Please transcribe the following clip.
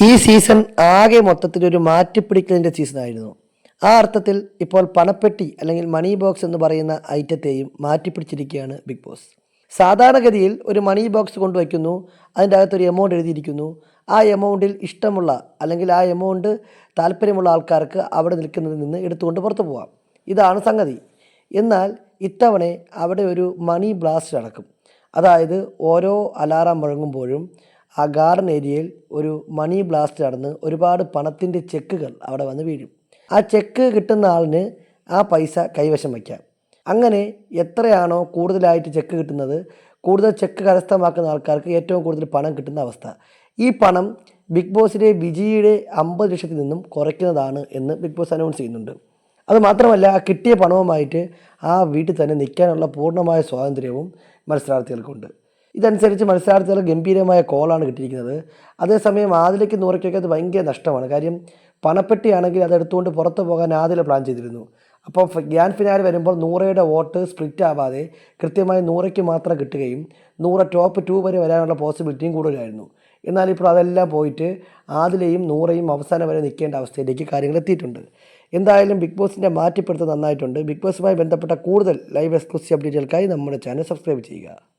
ഈ സീസൺ ആകെ മൊത്തത്തിൽ ഒരു മാറ്റിപ്പിടിക്കലിന്റെ സീസണായിരുന്നു. ആ അർത്ഥത്തിൽ ഇപ്പോൾ പണപ്പെട്ടി അല്ലെങ്കിൽ മണി ബോക്സ് എന്ന് പറയുന്ന ഐറ്റത്തെയും മാറ്റിപ്പിടിച്ചിരിക്കുകയാണ് ബിഗ് ബോസ്. സാധാരണഗതിയിൽ ഒരു മണി ബോക്സ് കൊണ്ടുവയ്ക്കുന്നു അതിന്റെ അകത്തൊരു എമൗണ്ട് എഴുതിയിരിക്കുന്നു. ആ എമൗണ്ടിൽ ഇഷ്ടമുള്ള അല്ലെങ്കിൽ ആ എമൗണ്ട് താല്പര്യമുള്ള ആൾക്കാർക്ക് അവിടെ നിൽക്കുന്നതിൽ നിന്ന് എടുത്തുകൊണ്ട് പുറത്തു പോവാം. ഇതാണ് സംഗതി. എന്നാൽ ഇത്തവണ അവിടെ ഒരു മണി ബ്ലാസ്റ്റ് നടക്കും. അതായത് ഓരോ അലാറം മുഴങ്ങുമ്പോഴും ആ ഗാർഡൻ ഏരിയയിൽ ഒരു മണി ബ്ലാസ്റ്റ് നടന്ന് ഒരുപാട് പണത്തിന്റെ ചെക്കുകൾ അവിടെ വന്ന് വീഴും. ആ ചെക്ക് കിട്ടുന്ന ആളിന് ആ പൈസ കൈവശം വയ്ക്കാം. അങ്ങനെ എത്രയാണോ കൂടുതലായിട്ട് ചെക്ക് കിട്ടുന്നത് കൂടുതൽ ചെക്ക് കരസ്ഥമാക്കുന്ന ആൾക്കാർക്ക് ഏറ്റവും കൂടുതൽ പണം കിട്ടുന്ന അവസ്ഥ. ഈ പണം ബിഗ് ബോസിലെ വിജയിയുടെ അമ്പത് ലക്ഷത്തിൽ നിന്നും കുറയ്ക്കുന്നതാണ് എന്ന് ബിഗ് ബോസ് അനൗൺസ് ചെയ്യുന്നുണ്ട്. അത് മാത്രമല്ല ആ കിട്ടിയ പണവുമായിട്ട് ആ വീട്ടിൽ തന്നെ നിൽക്കാനുള്ള പൂർണമായ സ്വാതന്ത്ര്യവും മത്സരാർത്ഥികൾക്കുണ്ട്. ഇതനുസരിച്ച് മത്സരാർത്ഥികൾ ഗംഭീരമായ കോളാണ് കിട്ടിയിരിക്കുന്നത്. അതേസമയം ആദിലേക്ക് നൂറയ്ക്കൊക്കെ അത് ഭയങ്കര നഷ്ടമാണ്. കാര്യം പണപ്പെട്ടിയാണെങ്കിൽ അത് എടുത്തുകൊണ്ട് പുറത്ത് പോകാൻ ആദില പ്ലാൻ ചെയ്തിരുന്നു. അപ്പോൾ ഗ്രാൻഡ് ഫിനാലെ വരുമ്പോൾ നൂറയുടെ വോട്ട് സ്പ്ലിറ്റ് ആവാതെ കൃത്യമായി നൂറയ്ക്ക് മാത്രം കിട്ടുകയും നൂറ ടോപ്പ് ടു വരെ വരാനുള്ള പോസിബിലിറ്റിയും കൂടുതലായിരുന്നു. എന്നാൽ ഇപ്പോൾ അതെല്ലാം പോയിട്ട് ആദിലയും നൂറയും അവസാനം വരെ നിൽക്കേണ്ട അവസ്ഥയിലേക്ക് കാര്യങ്ങൾ എത്തിയിട്ടുണ്ട്. എന്തായാലും ബിഗ് ബോസിന്റെ മാറ്റിപ്പെടുത്തൽ നന്നായിട്ടുണ്ട്. ബിഗ് ബോസുമായി ബന്ധപ്പെട്ട കൂടുതൽ ലൈവ് എക്സ്ക്ലൂസീവ് അപ്ഡേറ്റുകൾക്കായി നമ്മുടെ ചാനൽ സബ്സ്ക്രൈബ് ചെയ്യുക.